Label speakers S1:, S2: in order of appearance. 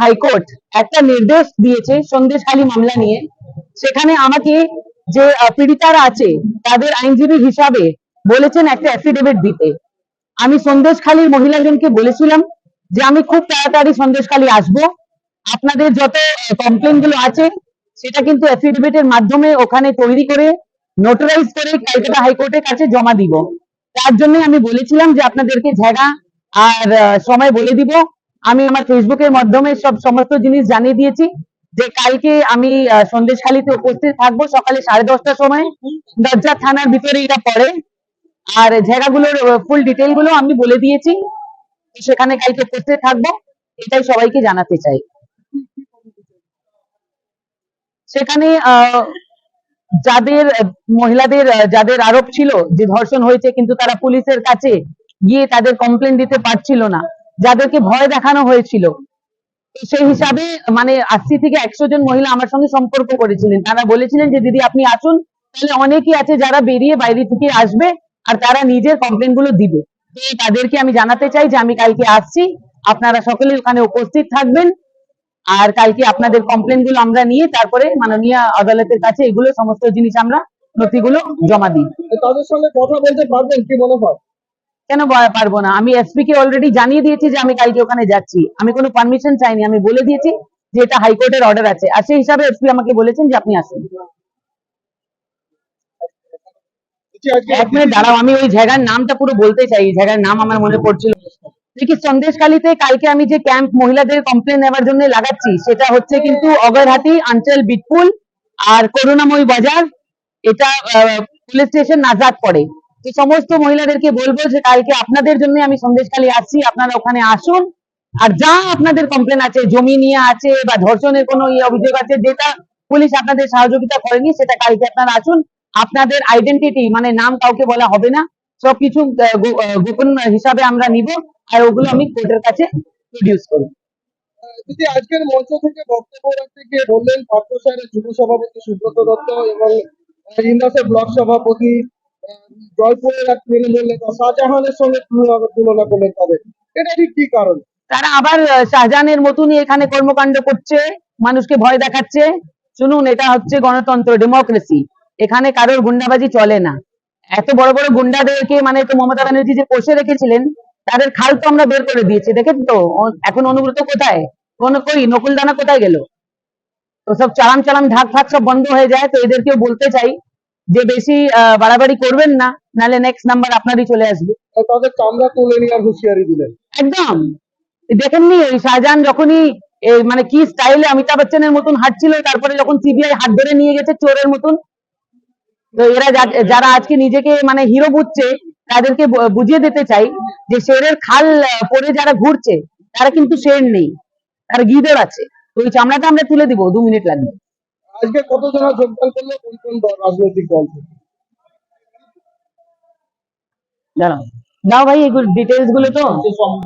S1: High court একটা নির্দেশ দিয়েছে সন্দেশখালী মামলা নিয়ে। সেখানে আমাকে যে পীড়িতারা আছে, তাদের আইনজীবী হিসাবে বলেছেন একটা অ্যাফিডেভিট দিতে। আমি সন্দেশখালীর মহিলাজনকে বলেছিলাম যে, আমি খুব তাড়াতাড়ি সন্দেশখালী আসব। আপনাদের যত কমপ্লেনগুলো আছে, সেটা কিন্তু অ্যাফিডেভিটের মাধ্যমে ওখানে তৈরি করে নোটারাইজ করে ক্যালকাটা হাইকোর্টের কাছে জমা দিব। তার জন্য আমি বলেছিলাম যে, আপনাদেরকে জায়গা আর সময় বলে দিব। আমি আমার ফেসবুকের মাধ্যমে সব সমস্ত জিনিস জানিয়ে দিয়েছি যে কালকে আমি সন্দেশখালীতে উপস্থিত থাকব সকালে সাড়ে দশটার সময়। দরজা থানার ভিতরে এটা পড়ে। আর জায়গাগুলোর ফুল ডিটেলগুলো আমি বলে দিয়েছি। সেখানে কালকে উপস্থিত থাকব। এটাই সবাইকে জানাতে চাই। সেখানে যাদের, মহিলাদের যাদের আরোপ ছিল যে ধর্ষণ হয়েছে কিন্তু তারা পুলিশের কাছে গিয়ে তাদের কমপ্লেন দিতে পারছিল না। যাদেরকে ভয় দেখানো হয়েছিল। সেই হিসাবে মানে আশি থেকে একশো জন মহিলা আমার সঙ্গে সম্পর্ক করেছিলেন। তারা বলেছিলেন যে, দিদি, আপনি আসুন। তাহলে অনেকেই আছে যারা বেরিয়ে বাইরে থেকে আসবে আর তারা নিজের কমপ্লেনগুলো দিবে। তাদেরকে আমি জানাতে চাই যে, আমি কালকে আসছি। আপনারা সকলে ওখানে উপস্থিত থাকবেন। আর কালকে আপনাদের কমপ্লেনগুলো আমরা নিয়ে তারপরে মাননীয় আদালতের কাছে এগুলো সমস্ত জিনিস আমরা নথিগুলো জমা দিই।
S2: তাদের সঙ্গে কথা বলতে পারবেন কি মনে হয়
S1: কেন পারব না? আমি এসপি কে অলরেডি জানিয়ে দিয়েছি যে আমি কালকে ওখানে যাচ্ছি। আমি কোনো পারমিশন চাইনি আমি বলে দিয়েছি যে এটা হাইকোর্টের অর্ডার আছে। আর সেই হিসাবে এসপি আমাকে বলেছেন যে আপনি আসুন।
S2: বলছি
S1: এক মিনিট দাঁড়াও আমি ওই জায়গার নামটা পুরো বলতে চাই। জায়গার নাম আমার মনে পড়ছিল। দেখি সন্দেশখালীতে কালকে আমি যে ক্যাম্প মহিলাদের কমপ্লেন নেওয়ার জন্য লাগাচ্ছি সেটা হচ্ছে কিন্তু অগরহাটি আঞ্চল বিটপুল আর করুণাময়ী বাজার। এটা পুলিশ স্টেশন নাজাদ পড়ে তো সমস্ত মহিলাদেরকে বলব যে কালকে আপনাদের জন্য আমি সন্দেশখালী আসছি আপনারা ওখানে আসুন। আর যা আপনাদের কমপ্লেন আছে জমি নিয়ে আছে বা ধর্ষণের কোনো ইয়ে অভিযোগ আছে যেটা পুলিশ আপনাদের সহযোগিতা করেনি সেটা কালকে আপনারা আসুন। আপনাদের আইডেন্টিটি মানে নাম কাউকে বলা হবে না গো- আহ, গোপন হিসাবে আমরা নিব আর ওগুলো আমি কোর্টের কাছে প্রডিউস করব।
S2: দিদি আজকের মঞ্চ থেকে বক্তব্য রাখতে গিয়ে বললেন পার্থসাহের যুব সভাপতি সুব্রত দত্ত এবং ইন্দাসের ব্লক সভাপতি জয়পুরের শাহজাহানের সঙ্গে তুলনা- তাদের এটা ঠিক কি কারণ?
S1: তারা আবার শাহজাহানের মতনই এখানে কর্মকাণ্ড করছে, মানুষকে ভয় দেখাচ্ছে। শুনুন, এটা হচ্ছে গণতন্ত্র ডেমোক্রেসি এখানে কারোর গুন্ডাবাজি চলে না। এত বড় বড় গুন্ডাদেরকে মানে তো মমতা ব্যানার্জি যে কষে রেখেছিলেন, তাদের খাল তো আমরা বের করে দিয়েছি। দেখেন তো এখন অনুব্রত কোথায়? কোন কই? নকুল দানা কোথায় গেল? তো সব চালাম চালান, ঢাক ফাক সব বন্ধ হয়ে যায়, তো এদেরকেও বলতে চাই যে বেশি বাড়াবাড়ি করবেন না নাহলে নেক্সট নাম্বার আপনারই চলে আসবে।
S2: তাদের চামড়া তুলে নেওয়ার হুঁশিয়ারি দিলেন
S1: একদম। দেখেননি ওই শাহজাহান যখনই মানে কি স্টাইলে অমিতাভ বচ্চনের মতন হাঁটছিল তারপরে যখন সিবিআই হাত ধরে নিয়ে গেছে চোরের মতন তো এরা যারা আজকে নিজেকে মানে হিরো বুঝছে তাদেরকে বুঝিয়ে দিতে চাই যে শেরের খাল পরে যারা ঘুরছে তারা কিন্তু শের নেই তারা গিদর আছে। তো ওই চামড়াটা আমরা তুলে দিব দু মিনিট লাগবে।
S2: আজকে কত জনা যোগদান করল? কোন কোন দল- রাজনৈতিক দল থেকে?
S1: দাঁড়াও। ভাই এগুলো ডিটেলসগুলো তো।